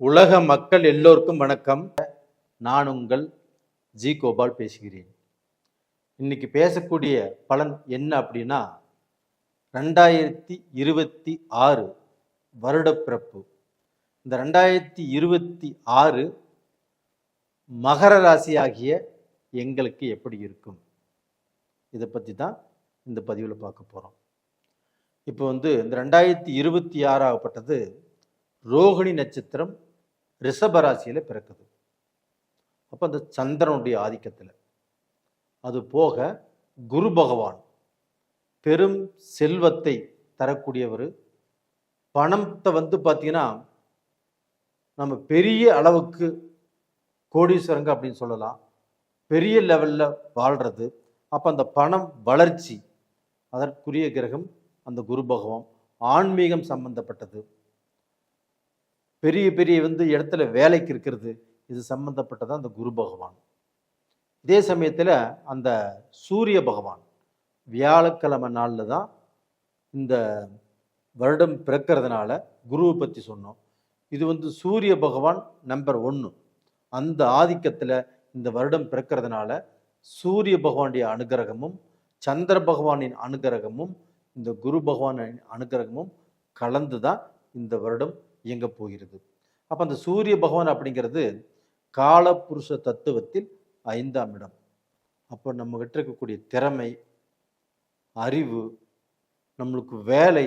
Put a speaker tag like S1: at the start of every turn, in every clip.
S1: உலக மக்கள் எல்லோருக்கும் வணக்கம். நான் உங்கள் ஜி கோபால் பேசுகிறேன். இன்னைக்கு பேசக்கூடிய பலன் என்ன அப்படின்னா ரெண்டாயிரத்தி இருபத்தி ஆறு வருடப்பிறப்பு. இந்த ரெண்டாயிரத்தி இருபத்தி ஆறு மகர ராசி ஆகிய எங்களுக்கு எப்படி இருக்கும்? இதை பற்றி தான் இந்த பதிவில் பார்க்க போகிறோம் இப்போ வந்து இந்த ரெண்டாயிரத்தி இருபத்தி ஆறாகப்பட்டது ரோகிணி நட்சத்திரம் ரிஷபராசியில் பிறக்குது. அப்போ அந்த சந்திரனுடைய ஆதிக்கத்தில். அது போக குரு பகவான் பெரும் செல்வத்தை தரக்கூடியவர். பணத்தை வந்து பார்த்தீங்கன்னா நம்ம பெரிய அளவுக்கு கோடீஸ்வரங்க அப்படின்னு சொல்லலாம். பெரிய லெவலில் வாழ்கிறது அப்போ அந்த பணம் வளர்ச்சி அதற்குரிய கிரகம் அந்த குரு பகவான். ஆன்மீகம் சம்பந்தப்பட்டது. பெரிய பெரிய வந்து இடத்துல வேலைக்கு இருக்கிறது. இது சம்பந்தப்பட்டது அந்த குரு பகவான். இதே சமயத்தில் அந்த சூரிய பகவான் வியாழக்கிழமை நாளில் தான் இந்த வருடம் பிறக்கிறதுனால குருவை பற்றி சொன்னோம். இது வந்து சூரிய பகவான் நம்பர் ஒன்று அந்த ஆதிக்கத்தில் இந்த வருடம் பிறக்கிறதுனால சூரிய பகவானுடைய அனுகிரகமும் சந்திர பகவானின் அனுகிரகமும் இந்த குரு பகவானின் அனுகிரகமும் கலந்து தான் இந்த வருடம் இயங்க போகிறது. அப்போ அந்த சூரிய பகவான் அப்படிங்கிறது காலப்புருஷ தத்துவத்தில் ஐந்தாம் இடம். அப்போ நம்ம கிட்ட இருக்கக்கூடிய திறமை அறிவு நம்மளுக்கு வேலை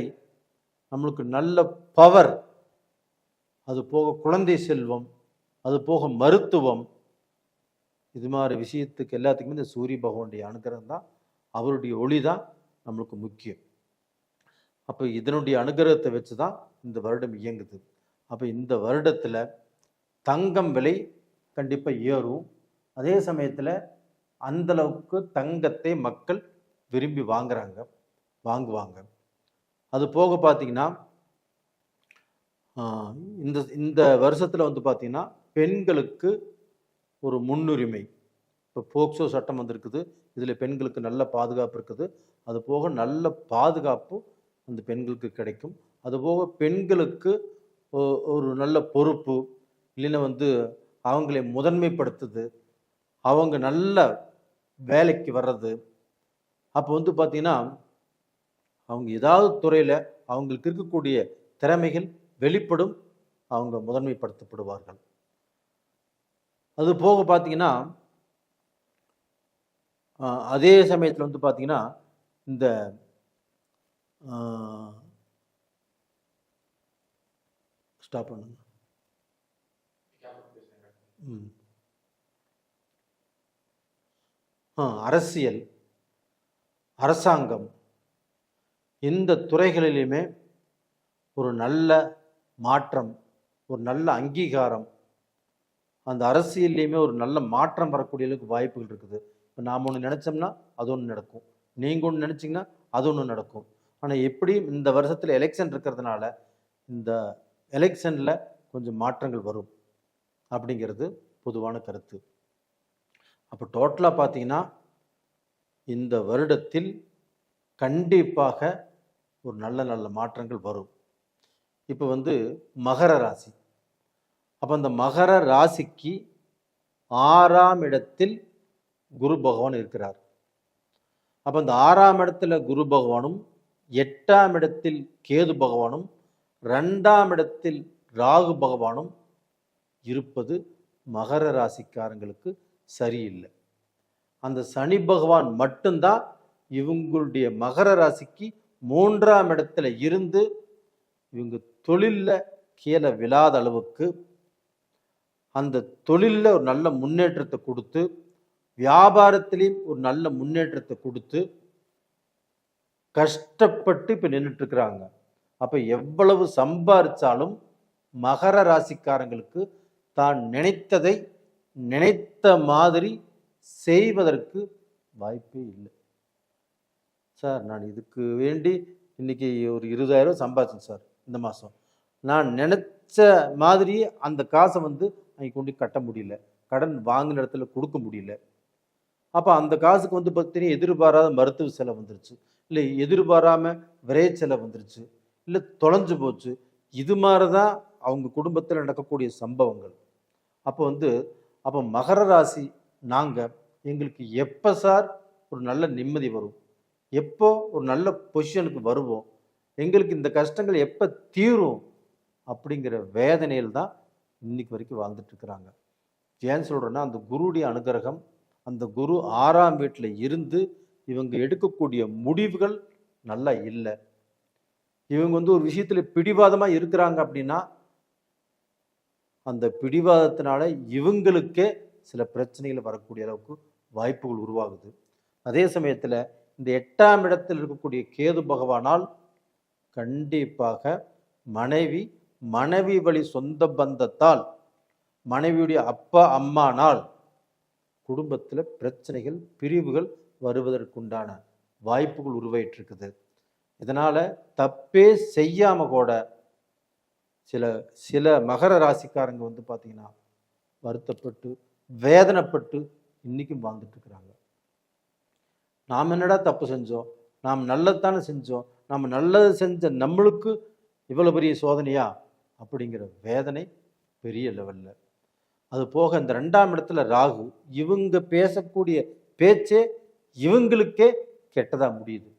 S1: நம்மளுக்கு நல்ல பவர் அது போக குழந்தை செல்வம் அது போக மருத்துவம் இது மாதிரி விஷயத்துக்கு எல்லாத்துக்குமே இந்த சூரிய பகவானுடைய அனுகிரகம் தான். அவருடைய ஒளி தான் நம்மளுக்கு முக்கியம். அப்போ இதனுடைய அனுகிரகத்தை வச்சு தான் இந்த வருடம் இயங்குது. அப்போ இந்த வருடத்தில் தங்கம் விலை கண்டிப்பாக ஏறும். அதே சமயத்தில் அந்தளவுக்கு தங்கத்தை மக்கள் விரும்பி வாங்குறாங்க வாங்குவாங்க. அது போக பார்த்தீங்கன்னா இந்த இந்த வருஷத்தில் வந்து பார்த்திங்கன்னா பெண்களுக்கு ஒரு முன்னுரிமை. இப்போ போக்சோ சட்டம் வந்திருக்குது இதில் பெண்களுக்கு நல்ல பாதுகாப்பு இருக்குது. அது போக நல்ல பாதுகாப்பு அந்த பெண்களுக்கு கிடைக்கும். அதுபோக பெண்களுக்கு ஒரு நல்ல பொறுப்பு இல்லைன்னா வந்து அவங்களை முதன்மைப்படுத்துது அவங்க நல்ல வேலைக்கு வர்றது. அப்போ வந்து பார்த்தீங்கன்னா அவங்க ஏதாவது துறையில் அவங்களுக்கு இருக்கக்கூடிய திறமைகள் வெளிப்படும் அவங்க முதன்மைப்படுத்தப்படுவார்கள். அது போக பார்த்தீங்கன்னா அதே சமயத்தில் வந்து பார்த்தீங்கன்னா இந்த ஸ்டாப் பண்ணுங்க ம். ஆ அரசியல் அரசாங்கம் இந்த துறைகளிலுமே ஒரு நல்ல மாற்றம் ஒரு நல்ல அங்கீகாரம் அந்த அரசியல்லையுமே ஒரு நல்ல மாற்றம் வரக்கூடிய அளவுக்கு வாய்ப்புகள் இருக்குது. இப்போ நாம் ஒன்று நினச்சோம்னா அது ஒன்று நடக்கும். நீங்கள் ஒன்று நினச்சிங்கன்னா அது ஒன்று நடக்கும். ஆனால் எப்படியும் இந்த வருஷத்தில் எலெக்ஷன் இருக்கிறதுனால இந்த எலெக்ஷனில் கொஞ்சம் மாற்றங்கள் வரும் அப்படிங்கிறது பொதுவான கருத்து. அப்போ டோட்டலாக பார்த்தீங்கன்னா இந்த வருடத்தில் கண்டிப்பாக ஒரு நல்ல நல்ல மாற்றங்கள் வரும். இப்போ வந்து மகர ராசி. அப்போ அந்த மகர ராசிக்கு ஆறாம் இடத்தில் குரு பகவான் இருக்கிறார். அப்போ அந்த ஆறாம் இடத்துல குரு பகவானும் எட்டாம் இடத்தில் கேது பகவானும் ரெண்டாம் இடத்தில் ராகு பகவானும் இருப்பது மகர ராசிக்காரங்களுக்கு சரியில்லை. அந்த சனி பகவான் மட்டும்தான் இவங்களுடைய மகர ராசிக்கு மூன்றாம் இடத்துல இருந்து இவங்க தொழிலில் கீழே விழாத அளவுக்கு அந்த தொழிலில் ஒரு நல்ல முன்னேற்றத்தை கொடுத்து வியாபாரத்திலையும் ஒரு நல்ல முன்னேற்றத்தை கொடுத்து கஷ்டப்பட்டு இப்போ நின்றுட்டுருக்குறாங்க அப்போ எவ்வளவு சம்பாரிச்சாலும் மகர ராசிக்காரங்களுக்கு தான் நினைத்ததை நினைத்த மாதிரி செய்வதற்கு வாய்ப்பே இல்லை. சார் நான் இதுக்கு வேண்டி இன்னைக்கு ஒரு இருபதாயிரம் சம்பாதிச்சேன் சார் இந்த மாதம் நான் நினச்ச மாதிரி அந்த காசை வந்து அங்கே கொண்டு கட்ட முடியல. கடன் வாங்கின இடத்துல கொடுக்க முடியல. அப்போ அந்த காசுக்கு வந்து பார்த்தீங்கன்னா எதிர்பாராத மருத்துவ செலவு வந்துருச்சு. இல்லை எதிர்பாராமல் விரைய செலவு வந்துருச்சு. இல்லை தொலைஞ்சு போச்சு. இது மாதிரி தான் அவங்க குடும்பத்தில் நடக்கக்கூடிய சம்பவங்கள். அப்போ வந்து அப்போ மகர ராசி நாங்கள் எங்களுக்கு எப்போ சார் ஒரு நல்ல நிம்மதி வரும்? எப்போ ஒரு நல்ல பொசிஷனுக்கு வருவோம்? எங்களுக்கு இந்த கஷ்டங்கள் எப்போ தீரும்? அப்படிங்கிற வேதனையில் தான் இன்னைக்கு வரைக்கும் வாழ்ந்துட்டுருக்குறாங்க ஏன் சொல்கிறேன்னா அந்த குருடைய அனுகிரகம் அந்த குரு ஆறாம் வீட்டில் இருந்து இவங்க எடுக்கக்கூடிய முடிவுகள் நல்லா இல்லை. இவங்க வந்து ஒரு விஷயத்தில் பிடிவாதமாக இருக்கிறாங்க அப்படின்னா அந்த பிடிவாதத்தினால இவங்களுக்கே சில பிரச்சனைகள் வரக்கூடிய அளவுக்கு வாய்ப்புகள் உருவாகுது. அதே சமயத்தில் இந்த எட்டாம் இடத்தில் இருக்கக்கூடிய கேது பகவானால் கண்டிப்பாக மனைவி மனைவி வழி சொந்த பந்தத்தால் மனைவியுடைய அப்பா அம்மானால் குடும்பத்தில் பிரச்சனைகள் பிரிவுகள் வருவதற்குண்டான வாய்ப்புகள் உருவாயிட்டிருக்குது. இதனால் தப்பே செய்யாமல் கூட சில சில மகர ராசிக்காரங்க வந்து பார்த்தீங்கன்னா வருத்தப்பட்டு வேதனைப்பட்டு இன்னைக்கும் வாழ்ந்துட்டுருக்குறாங்க நாம் என்னடா தப்பு செஞ்சோம்? நாம் நல்லதுதானே செஞ்சோம்? நாம் நல்லது செஞ்ச நம்மளுக்கு இவ்வளோ பெரிய சோதனையா? அப்படிங்கிற வேதனை பெரிய லெவலில். அது போக இந்த ரெண்டாம் இடத்துல ராகு இவங்க பேசக்கூடிய பேச்சே இவங்களுக்கே கெட்டதாக முடியுது.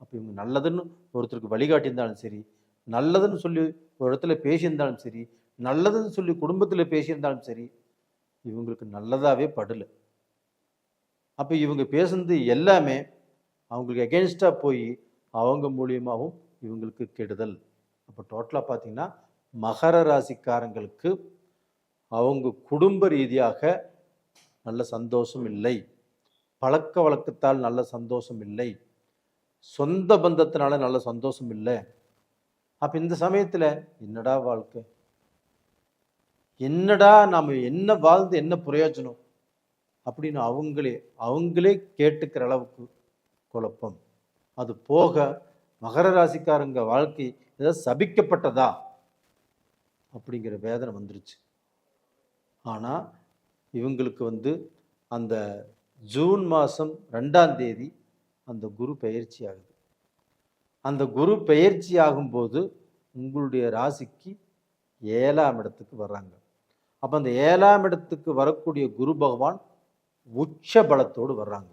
S1: அப்போ இவங்க நல்லதுன்னு ஒருத்தருக்கு வழிகாட்டியிருந்தாலும் சரி நல்லதுன்னு சொல்லி ஒரு இடத்துல பேசியிருந்தாலும் சரி நல்லதுன்னு சொல்லி குடும்பத்தில் பேசியிருந்தாலும் சரி இவங்களுக்கு நல்லதாகவே படலை. அப்போ இவங்க பேசுனது எல்லாமே அவங்களுக்கு எகென்ஸ்டாக போய் அவங்க மூலியமாகவும் இவங்களுக்கு கெடுதல். அப்போ டோட்டலாக பார்த்தீங்கன்னா மகர ராசிக்காரங்களுக்கு அவங்க குடும்ப ரீதியாக நல்ல சந்தோஷம் இல்லை. பழக்க வழக்கத்தால் நல்ல சந்தோஷம் இல்லை. சொந்த பந்தத்தினால நல்ல சந்தோஷம் இல்லை. அப்போ இந்த சமயத்தில் என்னடா வாழ்க்கை? என்னடா நாம் என்ன வாழ்ந்து என்ன பிரயோஜனம்? அப்படின்னு அவங்களே அவங்களே கேட்டுக்கிற அளவுக்கு குழப்பம். அது போக மகர ராசிக்காரங்க வாழ்க்கை ஏதாவது சபிக்கப்பட்டதா? அப்படிங்கிற வேதனை வந்துருச்சு. ஆனால் இவங்களுக்கு வந்து அந்த ஜூன் மாதம் ரெண்டாம் தேதி அந்த குரு பெயர்ச்சி ஆகுது. அந்த குரு பெயர்ச்சி ஆகும்போது உங்களுடைய ராசிக்கு ஏழாம் இடத்துக்கு வர்றாங்க. அப்போ அந்த ஏழாம் இடத்துக்கு வரக்கூடிய குரு பகவான் உச்ச பலத்தோடு வர்றாங்க.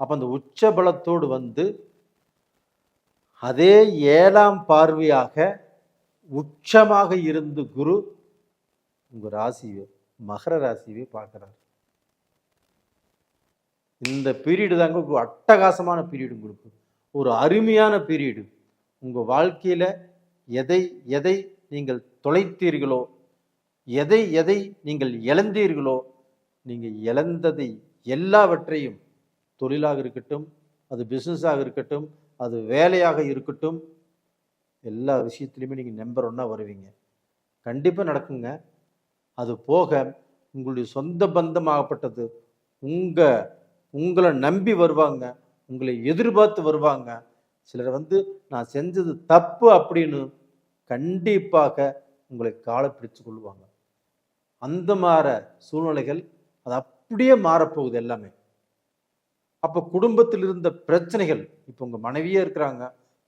S1: அப்போ அந்த உச்ச பலத்தோடு வந்து அதே ஏழாம் பார்வையாக உச்சமாக இருந்து குரு உங்கள் ராசியை மகர ராசியவே பார்க்குறாரு. இந்த பீரியடு தாங்க ஒரு அட்டகாசமான பீரியடு உங்களுக்கு. ஒரு அருமையான பீரியடு உங்கள் வாழ்க்கையில் எதை எதை நீங்கள் தொலைத்தீர்களோ எதை எதை நீங்கள் இழந்தீர்களோ நீங்கள் இழந்ததை எல்லாவற்றையும் தொழிலாக இருக்கட்டும் அது பிஸ்னஸாக இருக்கட்டும் அது வேலையாக இருக்கட்டும் எல்லா விஷயத்துலையுமே நீங்கள் நம்பர் ஒன்றா வருவீங்க. கண்டிப்பாக நடக்குங்க. அது போக உங்களுடைய சொந்த பந்தமாகப்பட்டது. உங்கள் உங்களை நம்பி வருவாங்க உங்களை எதிர்பார்த்து வருவாங்க. சிலர் வந்து நான் செஞ்சது தப்பு அப்படின்னு கண்டிப்பாக உங்களை காலை பிடிச்சு கொள்வாங்க அந்த மாற சூழ்நிலைகள் அது அப்படியே மாறப்போகுது எல்லாமே. அப்போ குடும்பத்தில் இருந்த பிரச்சனைகள் இப்போ உங்கள் மனைவியே இருக்கிறாங்க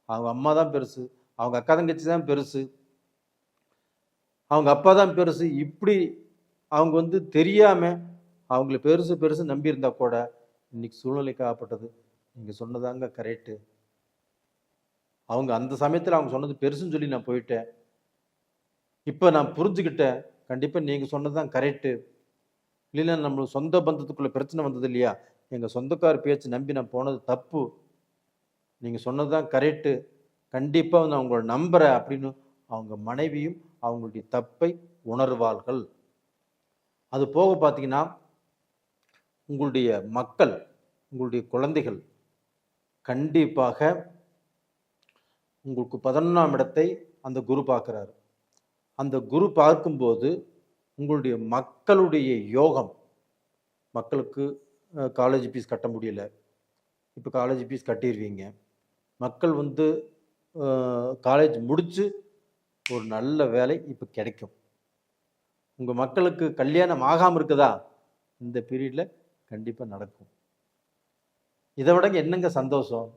S1: அவங்க அம்மா தான் பெருசு அவங்க அக்கா தங்கச்சி தான் பெருசு அவங்க அப்பா தான் பெருசு இப்படி அவங்க வந்து தெரியாமல் அவங்கள பெருசு பெருசு நம்பியிருந்தா கூட இன்னைக்கு சூழ்நிலைக்கு ஆகப்பட்டது நீங்கள் சொன்னதாங்க கரெக்டு அவங்க அந்த சமயத்தில் அவங்க சொன்னது பெருசுன்னு சொல்லி நான் போயிட்டேன். இப்போ நான் புரிஞ்சுக்கிட்டேன். கண்டிப்பாக நீங்கள் சொன்னது தான் கரெக்டு இல்லைன்னா நம்ம சொந்த பந்தத்துக்குள்ளே பிரச்சனை வந்தது இல்லையா? எங்கள் சொந்தக்கார பேச்சு நம்பி நான் போனது தப்பு. நீங்கள் சொன்னது தான் கரெக்டு கண்டிப்பாக நான் உங்களை நம்புகிறேன் அப்படின்னு அவங்க மனைவியும் அவங்களுடைய தப்பை உணர்வார்கள். அது போக பார்த்தீங்கன்னா உங்களுடைய மக்கள் உங்களுடைய குழந்தைகள் கண்டிப்பாக உங்களுக்கு பதினொன்றாம் இடத்தை அந்த குரு பார்க்குறாரு. அந்த குரு பார்க்கும்போது உங்களுடைய மக்களுடைய யோகம் மக்களுக்கு காலேஜ் ஃபீஸ் கட்ட முடியல. இப்போ காலேஜ் ஃபீஸ் கட்டிடுவீங்க மக்கள் வந்து காலேஜ் முடித்து ஒரு நல்ல வேலை இப்போ கிடைக்கும். உங்கள் மக்களுக்கு கல்யாணம் ஆகாமல் இருக்குதா? இந்த பீரியடில் கண்டிப்பாக நடக்கும். இதை விட என்னங்க சந்தோஷம்?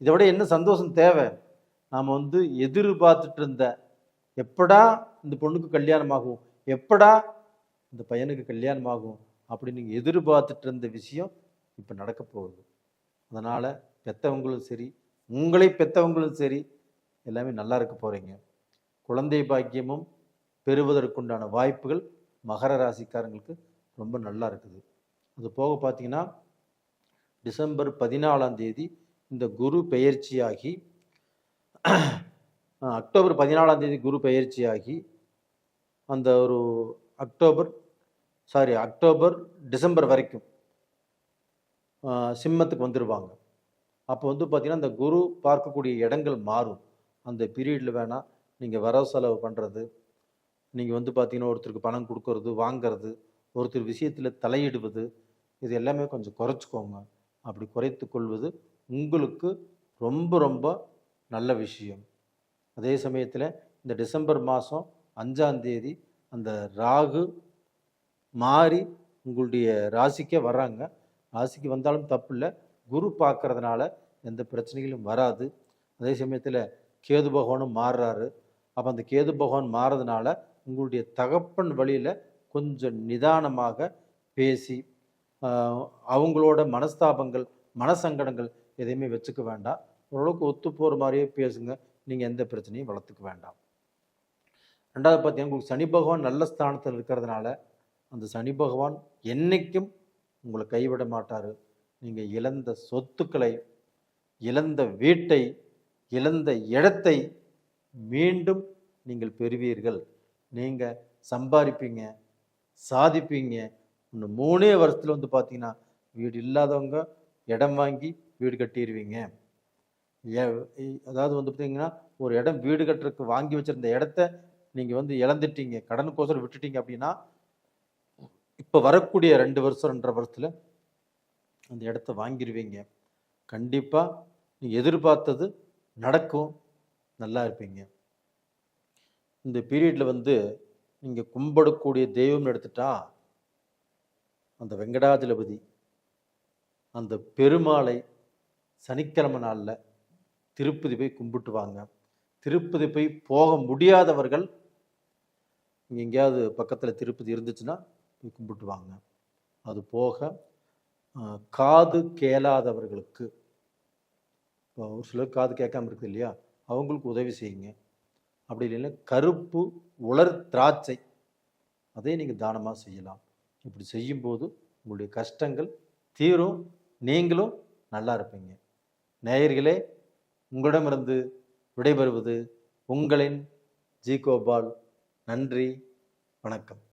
S1: இதை விட என்ன சந்தோஷம் தேவை? நாம் வந்து எதிர்பார்த்துட்டு இருந்த எப்படா இந்த பொண்ணுக்கு கல்யாணம் ஆகும் எப்படா இந்த பையனுக்கு கல்யாணம் ஆகும் அப்படின்னு நீங்கள் எதிர்பார்த்துட்டு இருந்த விஷயம் இப்போ நடக்க போகுது. அதனால் பெற்றவங்களும் சரி உங்களை பெற்றவங்களும் சரி எல்லாமே நல்லா இருக்க போகிறீங்க குழந்தை பாக்கியமும் பெறுவதற்குண்டான வாய்ப்புகள் மகர ராசிக்காரங்களுக்கு ரொம்ப நல்லா இருக்குது. அது போக பார்த்தீங்கன்னா டிசம்பர் பதினாலாம் தேதி இந்த குரு பெயர்ச்சியாகி அக்டோபர் பதினாலாம் தேதி குரு பெயர்ச்சியாகி அந்த ஒரு அக்டோபர் சாரி அக்டோபர் டிசம்பர் வரைக்கும் சிம்மத்துக்கு வந்துடுவாங்க அப்போ வந்து பார்த்தீங்கன்னா அந்த குரு பார்க்கக்கூடிய இடங்கள் மாறும். அந்த பீரியடில் வேணால் நீங்கள் வரவு செலவு பண்ணுறது நீங்கள் வந்து பார்த்தீங்கன்னா ஒருத்தருக்கு பணம் கொடுக்கறது வாங்கிறது ஒருத்தர் விஷயத்தில் தலையிடுவது இது எல்லாமே கொஞ்சம் குறைச்சிக்கோங்க. அப்படி குறைத்து கொள்வது உங்களுக்கு ரொம்ப ரொம்ப நல்ல விஷயம். அதே சமயத்தில் இந்த டிசம்பர் மாதம் அஞ்சாந்தேதி அந்த ராகு மாறி உங்களுடைய ராசிக்கே வர்றாங்க. ராசிக்கு வந்தாலும் தப்பு இல்லை குரு பார்க்கறதுனால எந்த பிரச்சனைகளும் வராது. அதே சமயத்தில் கேது பகவானும் மாறுறாரு. அப்போ அந்த கேது பகவான் மாறதுனால உங்களுடைய தகப்பன் வழியில் கொஞ்சம் நிதானமாக பேசி அவங்களோட மனஸ்தாபங்கள் மனசங்கடங்கள் எதையுமே வச்சுக்க வேண்டாம். ஓரளவுக்கு ஒத்து போகிற மாதிரியே பேசுங்க. நீங்கள் எந்த பிரச்சனையும் வளர்த்துக்க வேண்டாம். ரெண்டாவது பார்த்தீங்கன்னா உங்களுக்கு சனி பகவான் நல்ல ஸ்தானத்தில் இருக்கிறதுனால அந்த சனி பகவான் என்னைக்கும் உங்களை கைவிட மாட்டார். நீங்கள் இழந்த சொத்துக்களை இழந்த வீட்டை இழந்த இடத்தை மீண்டும் நீங்கள் பெறுவீர்கள். நீங்கள் சம்பாதிப்பீங்க சாதிப்பீங்க இன்னும் மூணே வருஷத்தில் வந்து பார்த்தீங்கன்னா வீடு இல்லாதவங்க இடம் வாங்கி வீடு கட்டிடுவீங்க அதாவது வந்து பார்த்தீங்கன்னா ஒரு இடம் வீடு கட்டுறதுக்கு வாங்கி வச்சிருந்த இடத்த நீங்கள் வந்து இழந்துட்டீங்க கடனுக்கோசரம் விட்டுட்டீங்க அப்படின்னா இப்போ வரக்கூடிய ரெண்டு வருஷம் ரெண்டரை வருஷத்தில் அந்த இடத்த வாங்கிடுவீங்க கண்டிப்பாக நீங்கள் எதிர்பார்த்தது நடக்கும் நல்லா இருப்பீங்க. இந்த பீரியடில் வந்து நீங்கள் கும்பிடக்கூடிய தெய்வம்னு எடுத்துட்டா அந்த வெங்கடாஜலபதி அந்த பெருமாளை சனிக்கிழமை நாளில் திருப்பதி போய் கும்பிட்டு வாங்க திருப்பதி போய் போக முடியாதவர்கள் இங்கே எங்கேயாவது பக்கத்தில் திருப்பதி இருந்துச்சுன்னா போய் கும்பிட்டு வாங்க அது போக காது கேளாதவர்களுக்கு இப்போ ஒரு சிலர் காது கேட்காம இருக்குது இல்லையா? அவங்களுக்கு உதவி செய்யுங்க. அப்படி இல்லைன்னா கருப்பு உலர் திராட்சை அதை நீங்கள் தானமாக செய்யலாம். இப்படி செய்யும்போது உங்களுடைய கஷ்டங்கள் தீரும். நீங்களும் நல்லா இருப்பீங்க. நேயர்களே உங்களிடமிருந்து விடைபெறுவது உங்களின் ஜி கோபால் நன்றி வணக்கம்.